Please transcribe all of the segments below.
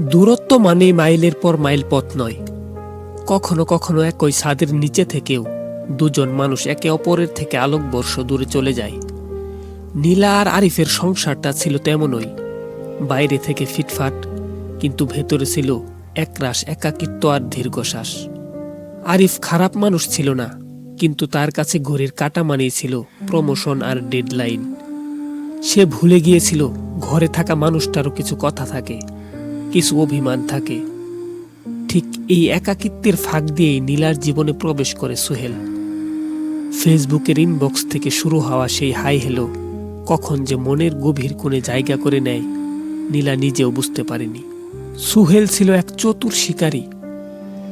দূরত্ব মানেই মাইলের পর মাইল পথ নয়। কখনো কখনো একই ছাদের নিচে থেকেও দুজন মানুষ একে অপরের থেকে আলোকবর্ষ দূরে চলে যায়। নীলা আর আরিফের সংসারটা ছিল তেমনই। বাইরে থেকে ফিটফাট, কিন্তু ভেতরে ছিল একরাশ একাকিত্ব আর দীর্ঘশ্বাস। আরিফ খারাপ মানুষ ছিল না, কিন্তু তার কাছে ঘড়ির কাটা মানেই ছিল প্রমোশন আর ডেডলাইন। সে ভুলে গিয়েছিল ঘরে থাকা মানুষটারও কিছু কথা থাকে। কিছু অভিমান থাকে। ঠিক এই একাকিত্বের ফাঁক দিয়েই নীলার জীবনে প্রবেশ করে সোহেল। ফেসবুকের ইনবক্স থেকে শুরু হওয়া সেই হাই হেলো কখন যে মনের গভীর কোণে জায়গা করে নেয়, নীলা নিজেও বুঝতে পারেনি। সুহেল ছিল এক চতুর শিকারী।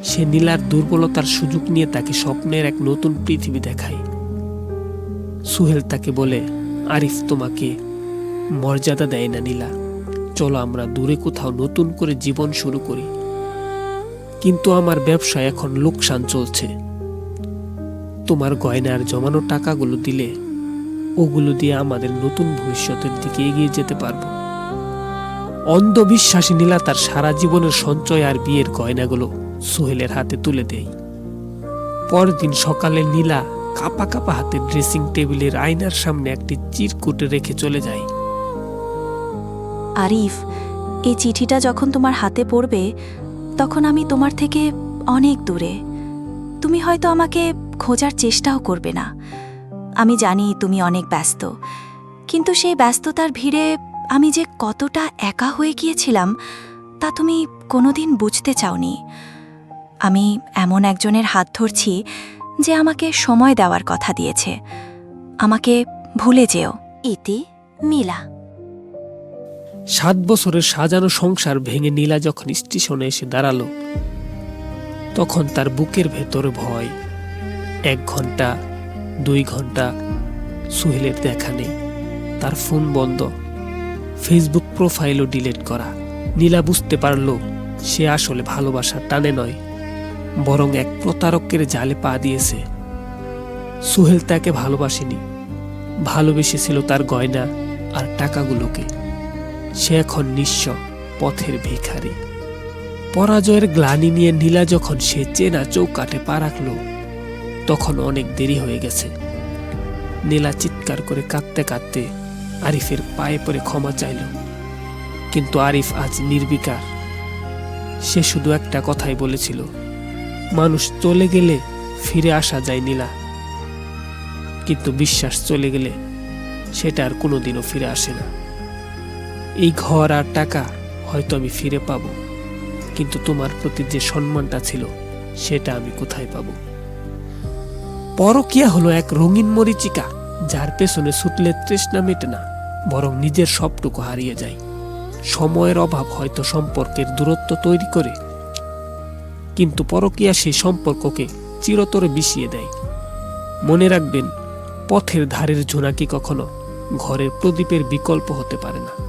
সে নীলার দুর্বলতার সুযোগ নিয়ে তাকে স্বপ্নের এক নতুন পৃথিবী দেখায়। সুহেল তাকে বলে, আরিফ তোমাকে মর্যাদা দেয় না নীলা। চলো আমরা দূরে কোথাও নতুন করে জীবন শুরু করি। কিন্তু আমার ব্যবসা এখন লোকসান চলছে। তোমার গয়নার জমানো টাকাগুলো দিলে ওগুলো দিয়ে আমাদের নতুন ভবিষ্যতের দিকে এগিয়ে যেতে পারব। অন্ধবিশ্বাসী নীলা তার সারা জীবনের সঞ্চয় আর বিয়ের গয়নাগুলো সোহেলের হাতে তুলে দেয়। পরদিন সকালে নীলা কাপা কাপা হাতে ড্রেসিং টেবিলের আয়নার সামনে একটি চিরকুটে রেখে চলে যায়। আরিফ, এই চিঠিটা যখন তোমার হাতে পড়বে, তখন আমি তোমার থেকে অনেক দূরে। তুমি হয়তো আমাকে খোঁজার চেষ্টাও করবে না। আমি জানি তুমি অনেক ব্যস্ত, কিন্তু সেই ব্যস্ততার ভিড়ে আমি যে কতটা একা হয়ে গিয়েছিলাম, তা তুমি কোনোদিন বুঝতে চাওনি। আমি এমন একজনের হাত ধরছি যে আমাকে সময় দেওয়ার কথা দিয়েছে। আমাকে ভুলে যেও। ইতি মিলা। সাত বছরের সাজানো সংসার ভেঙে নীলা যখন স্টেশনে এসে দাঁড়াল, তখন তার বুকের ভেতরে ভয়। এক ঘণ্টা, দুই ঘণ্টা সুহেলের দেখা নেই। তার ফোন বন্ধ। ফেসবুক প্রোফাইলও ডিলিট করা। নীলা বুঝতে পারল, সে আসলে ভালোবাসার টানে নয়, বরং এক প্রতারকের জালে পা দিয়েছে। সুহেল তাকে ভালোবাসেনি। ভালোবেসেছিল তার গয়না আর টাকাগুলোকে। সে এখন নিঃস্ব পথের ভিখারি। পরাজয়ের গ্লানি নিয়ে নীলা যখন সে চেনা চৌকাঠে পা রাখল, তখন অনেক দেরি হয়ে গেছে। নীলা চিৎকার করে কাঁদতে কাঁদতে আরিফের পায়ে পড়ে ক্ষমা চাইল। কিন্তু আরিফ আজ নির্বিকার। সে শুধু একটা কথাই বলেছিল, মানুষ চলে গেলে ফিরে আসা যায় নীলা। কিন্তু বিশ্বাস চলে গেলে সেটা আর কোনোদিনও ফিরে আসে না। এই ঘর আর টাকা হয়তো আমি ফিরে পাব। কিন্তু তোমার প্রতি যে সম্মানটা ছিল, সেটা আমি কোথায় পাব? পরকিয়া হলো এক রঙিন মরিচিকা, যার পেছনে ছুটলে তৃষ্ণা মেটে না, বরং নিজের সবটুকু হারিয়ে যায়। সময়ের অভাব হয়তো সম্পর্কের দূরত্ব তৈরি করে, কিন্তু পরকিয়া সেই সম্পর্ককে চিরতরে বিষিয়ে দেয়। মনে রাখবেন, পথের ধারের ঝোনাকি কখনো ঘরের প্রদীপের বিকল্প হতে পারে না।